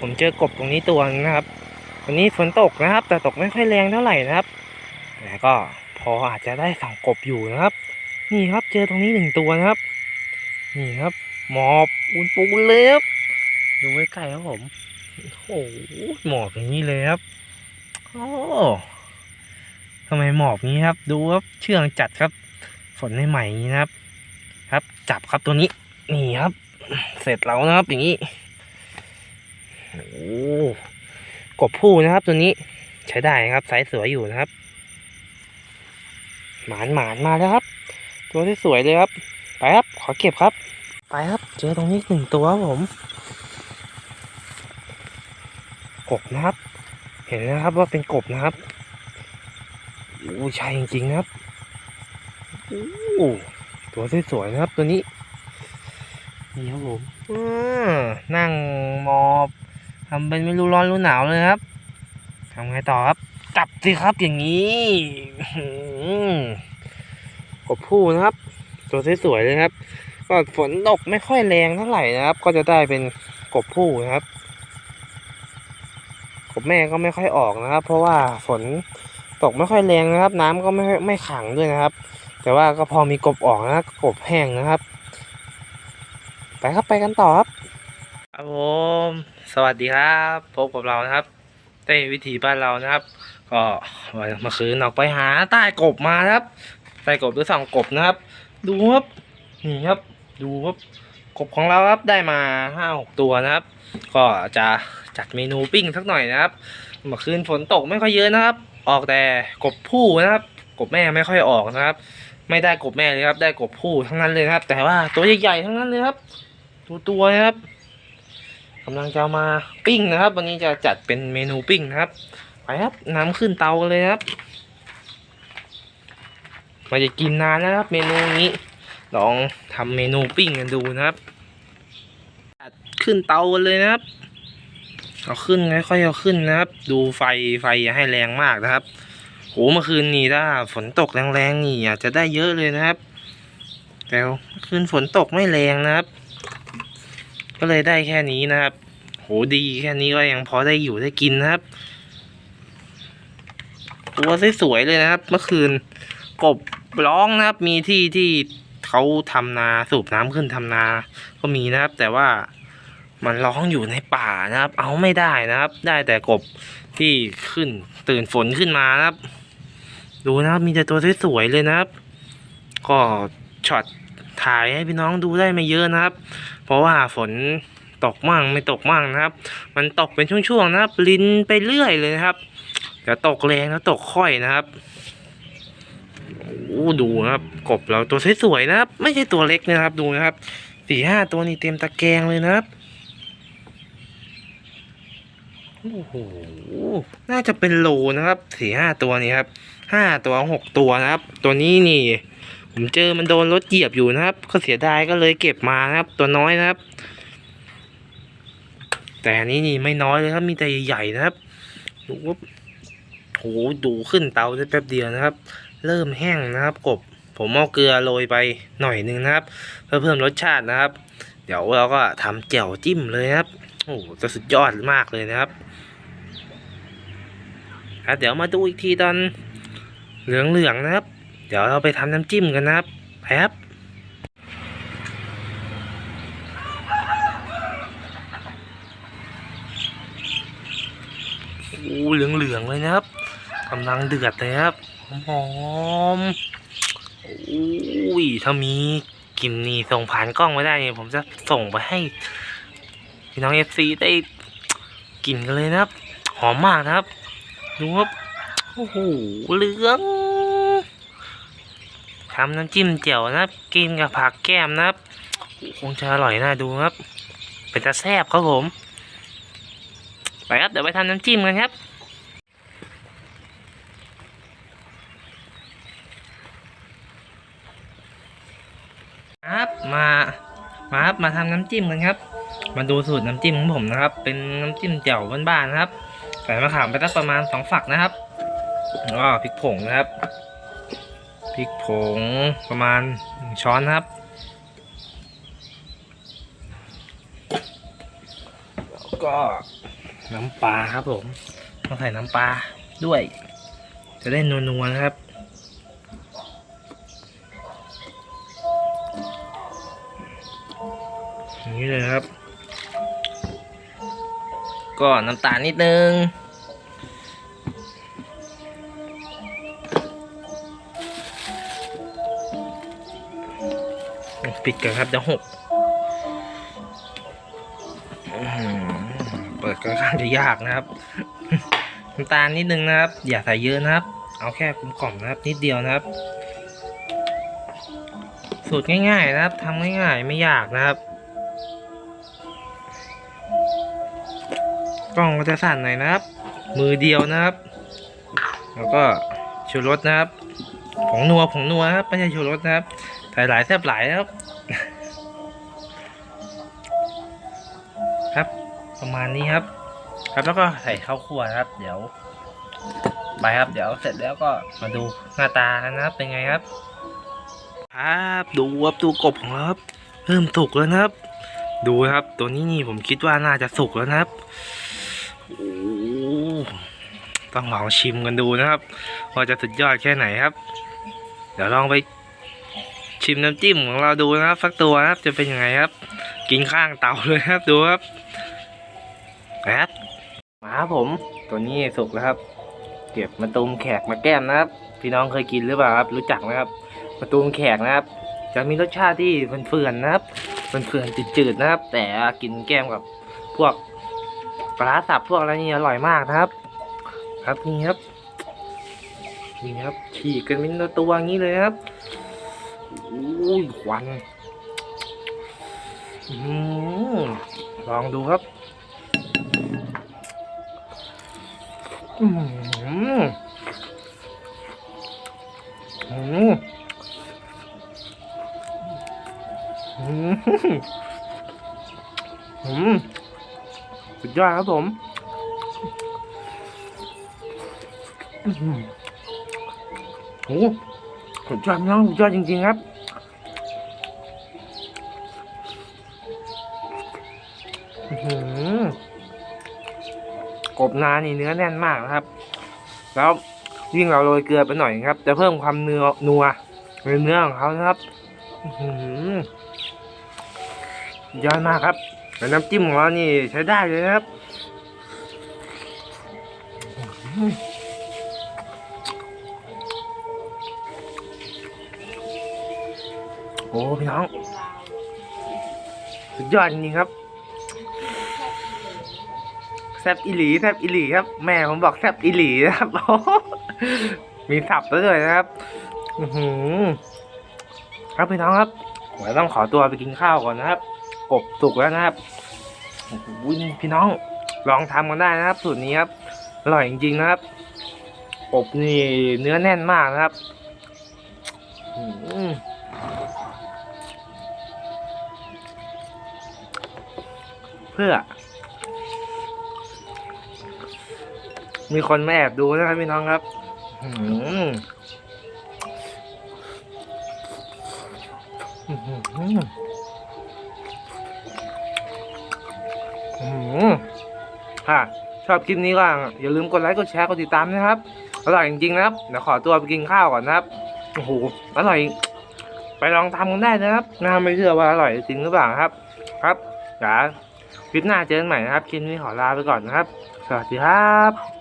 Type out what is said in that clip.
ผมเจอกบตรงนี้ตัวนึงนะครับ วันนี้ฝนตกนะครับ แต่ตกไม่ค่อยแรงเท่าไหร่นะครับแต่ก็พออาจจะได้สั่งกบอยู่นะครับ นี่ครับเจอตรงนี้หนึ่งตัวนะครับ นี่ครับหมอบอุนปูนเลยครับดูใกล้ๆครับผมโอ้โหหมอบอย่างนี้เลยครับโอ้ทำไมหมอบนี้ครับ ดูครับเชื่องจัดครับ ฝนใหม่ๆนี้นะครับ ครับจับครับตัวนี้ นี่ครับ เสร็จแล้วนะครับอย่างนี้ โอ้กบผู้นะครับตัวนี้ใช้ได้ครับสายสวยอยู่นะครับ หมานหมานมาแล้วครับ ตัวที่สวยเลยครับ ไปครับ ขอเก็บครับ ไปครับ เจอตรงนี้หนึ่งตัวครับผมกบนะครับ เห็นแล้วครับว่าเป็นกบนะครับอู้ใช่จริงๆนะครับอู้ตัวที่สวยๆนะครับตัวนี้นี่ครับผมนั่งมอบ ทำเป็นไม่รู้ร้อนรู้หนาวเลยครับทำไงต่อครับ จับสิครับอย่างนี้กบผู้นะครับ ตัวสวยๆเลยครับ ก็ฝนตกไม่ค่อยแรงเท่าไหร่นะครับ ก็จะได้เป็นกบผู้นะครับกบแม่ก็ไม่ค่อยออกนะครับ เพราะว่าฝนตกไม่ค่อยแรงนะครับ น้ำก็ไม่ไม่ขังด้วยนะครับ แต่ว่าก็พอมีกบออกนะครับกบแห้งนะครับ ไปครับไปกันต่อครับ ผมสวัสดีครับพบกับเรานะครับเต้วิถีบ้านเรานะครับ ก็วันเมื่อคืนออกไปหาใต้กบมาครับใต้กบหรือส่องกบนะครับ ดูครับนี่ครับ ดูครับกบของเราครับได้มาห้าหกตัวนะครับ ก็จะจัดเมนูปิ้งสักหน่อยนะครับเมื่อคืนฝนตกไม่ค่อยเยอะนะครับ ออกแต่กบผู้นะครับ กบแม่ไม่ค่อยออกนะครับ ไม่ได้กบแม่เลยครับ ได้กบผู้ทั้งนั้นเลยครับ แต่ว่าตัวใหญ่ๆทั้งนั้นเลยครับตัวตัวๆนะครับ กำลังจะมาปิ้งนะครับ วันนี้จะจัดเป็นเมนูปิ้งนะครับ ไปครับน้ำขึ้นเตากันเลยครับมาจะกินนานนะครับ เมนูนี้ ลองทำเมนูปิ้งกันดูนะครับจัดขึ้นเตากันเลยนะครับเอาขึ้นค่อยๆเอาขึ้นนะครับ ดูไฟไฟอย่าให้แรงมากนะครับโหเมื่อคืนนี้ถ้าฝนตกแรงๆนี่อาจจะได้เยอะเลยนะครับ แต่คืนฝนตกไม่แรงนะครับ ก็เลยได้แค่นี้นะครับ ดีแค่นี้ก็ยังพอได้อยู่ได้กินนะครับ ตัวสวยๆเลยนะครับ เมื่อคืนกบร้องนะครับ มีที่ที่เขาทำนาสูบน้ำขึ้นทำนา ก็มีนะครับ แต่ว่ามันร้องอยู่ในป่านะครับ เอาไม่ได้นะครับ ได้แต่กบที่ขึ้นตื่นฝนขึ้นมานะครับ ดูนะครับมีแต่ตัวสวยๆเลยนะครับ ก็ช็อตถ่ายให้พี่น้องดูได้ไม่เยอะนะครับ เพราะว่าฝน ตกมั่งไม่ตกมั่งนะครับ มันตกเป็นช่วงๆนะครับ ลินไปเรื่อยเลยนะครับเดี๋ยวตกแรงแล้วตกค่อยนะครับโอ้ดูนะครับกบเราตัวสวยๆนะครับ ไม่ใช่ตัวเล็กนะครับดูนะครับสี่ห้าตัวนี่เต็มตะแกรงเลยนะครับโอ้โหน่าจะเป็นโลนะครับสี่ห้าตัวนี้ครับห้าตัวหกตัวนะครับ ตัวนี้นี่ ผมเจอมันโดนรถเหยียบอยู่นะครับ ก็เสียดายก็เลยเก็บมานะครับ ตัวน้อยนะครับ แต่อันนี้นี่ไม่น้อยเลยครับมีแต่ใหญ่ๆนะครับดูว่าโหดูขึ้นเตาได้แป๊บเดียวนะครับ เริ่มแห้งนะครับกบ ผมเอาเกลือโรยไปหน่อยหนึ่งนะครับ เพื่อเพิ่มรสชาตินะครับ เดี๋ยวเราก็ทำแจ่วจิ้มเลยครับโอ้โหจะสุดยอดมากเลยนะครับครับเดี๋ยวมาดูอีกทีตอนเหลืองๆนะครับ เดี๋ยวเราไปทำน้ำจิ้มกันนะครับไปค รับโอ้เหลืองๆเลยนะครับกำลังเดือดเลยครับหอมๆโอ้ยถ้ามีกลิ่นนี่ส่งผ่านกล้องไมาได้เนี่ยผมจะส่งไปให้พี่น้องเอฟซีได้กินกันเลยนะครับ หอมมากนะครับดูครับโอ้โหเหลืองทำน้ำจิ้มเจียวนะครับ กินกับผักแก้มนะครับ คงจะอร่อยน่าดูครับ เป็นตาแซ่บครับผม ครับเดี๋ยวไปทำน้ำจิ้มกันครับครับมามาครับมาทำน้ำจิ้มกันครับ มาดูสูตรน้ำจิ้มของผมนะครับ เป็นน้ำจิ้มเจียวบ้านๆนะครับใส่มะขามไปสักประมาณสองฝักนะครับแล้วก็พริกผงนะครับพริกผงประมาณหนึ่งช้อนนะครับกก็ น้ำปลาครับผมต้องใส่น้ำปลาด้วย จะได้นัวๆนะครับอย่างนี้เลยครับ ก็น้ำตาลนิดนึงปิดกันครับเดี๋ยวหกอื ค่อนข้างจะยากนะครับน้ำตาลนิดนึงนะครับ อย่าใส่เยอะนะครับ เอาแค่กลมกล่อมนะครับ นิดเดียวนะครับ สูตรง่ายๆนะครับทำง่ายๆไม่ยากนะครับกล้องก็จะสั่นหน่อยนะครับ มือเดียวนะครับ แล้วก็ชูรสนะครับผงนัวผงนัวครับไม่ใช่ชูรสนะครับใส่หลายแทบหลายนะครับ ประมาณนี้ครับ ครับแล้วก็ใส่ข้าวคั่วนะครับ เดี๋ยว ไปครับ เดี๋ยวเสร็จแล้วก็มาดูหน้าตากันนะครับ เป็นไงครับ ครับดูครับดูกบของเราครับเริ่มสุกแล้วนะครับ ดูครับ ตัวนี้นี่ผมคิดว่าน่าจะสุกแล้วนะครับโอ้โหต้องลองชิมกันดูนะครับว่าจะสุดยอดแค่ไหนครับ เดี๋ยวลองไปชิมน้ำจิ้มของเราดูนะครับ สักตัวนะครับจะเป็นยังไงครับ กินข้างเตาเลยครับดูครับ ครับมาครับผมตัวนี้สุกแล้วครับ เก็บมาตูมแขกมาแก้มนะครับ พี่น้องเคยกินหรือเปล่าครับ รู้จักไหมครับมาตูมแขกนะครับ จะมีรสชาติที่เฟื่อนๆนะครับเฟื่อนๆจืดๆนะครับ แต่กินแก้มกับพวกปลาสับพวกอะไรนี่อร่อยมากนะครับ ครับนี่ครับนี่ครับฉีกกันเป็นตัวอย่างนี้เลยครับอุ้ยควันอืมลองดูครับ อืมอืมอืมอืมสุดยอดครับผมอืมโอ้สุดยอดน้องสุดยอดจริงๆครับอื้อหือ กบนานี่เนื้อแน่นมากนะครับ แล้วยิ่งเราโรยเกลือไปหน่อยครับ จะเพิ่มความเนื้อนัวในเนื้อของเขานะครับหือยอดมากครับแต่น้ำจิ้มของเรานี่ใช้ได้เลยนะครับหือโอ้พี่น้อง สุดยอดจริงครับ แซบอิหลีแซบอิหลีครับ แม่ผมบอกแซบอิหลีนะครับมีสับด้วยนะครับ อือครับพี่น้องครับผมต้องขอตัวไปกินข้าวก่อนนะครับ กบสุกแล้วนะครับโอ้โหพี่น้องลองทำกันได้นะครับ สูตรนี้ครับอร่อยจริงๆนะครับกบนี่เนื้อแน่นมากนะครับเพื่อ มีคนมาแอบดูนะครับพี่น้องครับค่ะ ชอบคลิปนี้ก็อย่าลืมกดไลค์กดแชร์กดติดตามนะครับ อร่อยจริงๆนะครับเดี๋ยวขอตัวไปกินข้าวก่อนนะครับโอ้โหอร่อย ไปลองทำกันได้นะครับน่าไม่เชื่อว่าอร่อยจริงหรือเปล่าครับ ครับเดี๋ยวคลิปหน้าเจอกันใหม่นะครับ คลิปนี้ขอลาไปก่อนนะครับ สวัสดีครับ